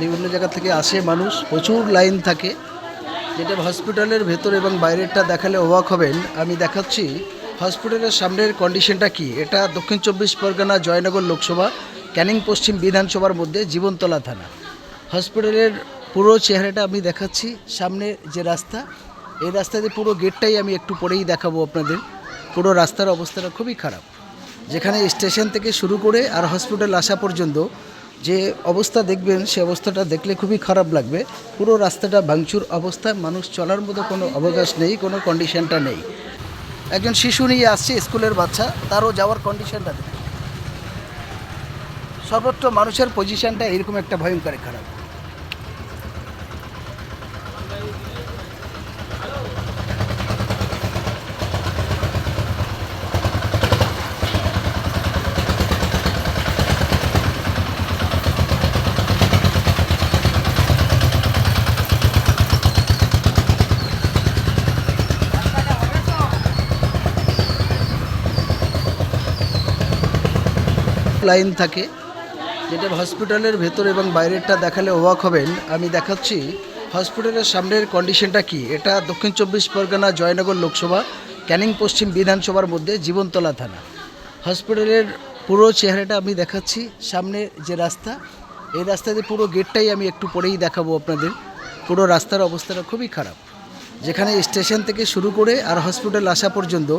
বিভিন্ন জায়গা থেকে আসে মানুষ, প্রচুর লাইন থাকে। যেটা হসপিটালের ভেতর এবং বাইরেরটা দেখালে অবাক হবেন। আমি দেখাচ্ছি, হসপিটালের সামনের কন্ডিশনটা কি? এটা দক্ষিণ চব্বিশ পরগনা জয়নগর লোকসভা, ক্যানিং পশ্চিম বিধানসভার মধ্যে জীবনতলা থানা। হসপিটালের পুরো চেহারাটা আমি দেখাচ্ছি, সামনে যে রাস্তা, এই রাস্তা দিয়ে পুরো গেটটাই আমি একটু পরেই দেখাবো আপনাদের। পুরো রাস্তার অবস্থাটা খুবই খারাপ। যেখানে স্টেশন থেকে শুরু করে আর হসপিটাল আসা পর্যন্ত যে অবস্থা দেখবেন, সে অবস্থাটা দেখলে খুবই খারাপ লাগবে। পুরো রাস্তাটা ভাঙচুর অবস্থায়, মানুষ চলার মতো কোনো অবকাশ নেই, কোনো কন্ডিশনটা নেই। একজন শিশু নিয়ে আসছে স্কুলের বাচ্চা, তারও যাওয়ার কন্ডিশনটা সর্বত্র মানুষের পজিশনটা এরকম একটা ভয়ঙ্কর খারাপ। লাইন থাকে, যেটা হসপিটালের ভেতর এবং বাইরেরটা দেখালে অবাক হবেন। আমি দেখাচ্ছি, হসপিটালের সামনের কন্ডিশনটা কি? এটা দক্ষিণ চব্বিশ পরগনা জয়নগর লোকসভা, ক্যানিং পশ্চিম বিধানসভার মধ্যে জীবনতলা থানা। হসপিটালের পুরো চেহারাটা আমি দেখাচ্ছি, সামনে যে রাস্তা, এই রাস্তা দিয়ে পুরো গেটটাই আমি একটু পরেই দেখাবো আপনাদের। পুরো রাস্তার অবস্থাটা খুবই খারাপ। যেখানে স্টেশন থেকে শুরু করে আর হসপিটাল আসা পর্যন্ত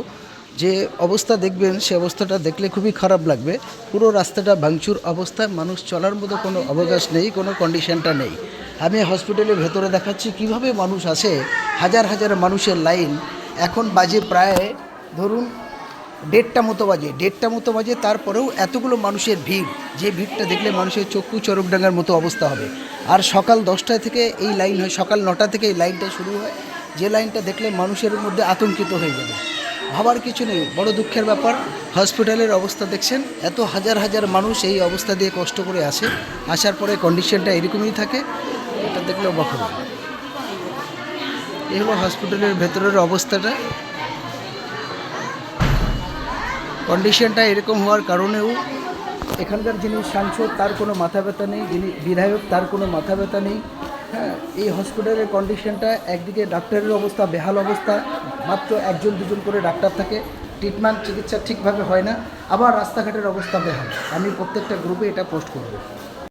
যে অবস্থা দেখবেন, সে অবস্থাটা দেখলে খুবই খারাপ লাগবে। পুরো রাস্তাটা ভাঙচুর অবস্থায় মানুষ চলার মতো কোনো অবকাশ নেই, কোনো কন্ডিশনটা নেই। আমি হসপিটালের ভেতরে দেখাচ্ছি কীভাবে মানুষ আসে, হাজার হাজার মানুষের লাইন। এখন বাজে প্রায়, ধরুন, দেড়টা মতো বাজে। দেড়টা মতো বাজে, তারপরেও এতগুলো মানুষের ভিড়, যে ভিড়টা দেখলে মানুষের চক্ষু চরকডাঙ্গার মতো অবস্থা হবে। আর সকাল দশটা থেকে এই লাইন হয়, সকাল নটা থেকে এই লাইনটা শুরু হয়। যে লাইনটা দেখলে মানুষের মধ্যে আতঙ্কিত হয়ে যাবে। ভাবার কিছু নেই, বড় দুঃখের ব্যাপার। হসপিটালের অবস্থা দেখছেন, এত হাজার হাজার মানুষ এই অবস্থা দিয়ে কষ্ট করে আসে আসার পরে কন্ডিশনটা এরকমই থাকে, এটা দেখলে অবাক এই হলো হসপিটালের ভেতরের অবস্থাটা। কন্ডিশনটা এরকম হওয়ার কারণেও এখানকার যিনি সাংসদ, তার কোনো মাথা ব্যথা নেই, যিনি বিধায়ক, তার কোনো মাথা ব্যথা নেই। হ্যাঁ এই হসপিটালের কন্ডিশনটা একদিকে ডাক্তারের অবস্থা, বেহাল অবস্থা, মাত্র একজন, দুজন করে ডাক্তার থাকে ট্রিটমেন্ট চিকিৎসা ঠিকভাবে হয় না, আবার রাস্তাঘাটের অবস্থা বেহাল। আমি প্রত্যেকটা গ্রুপে এটা পোস্ট করব।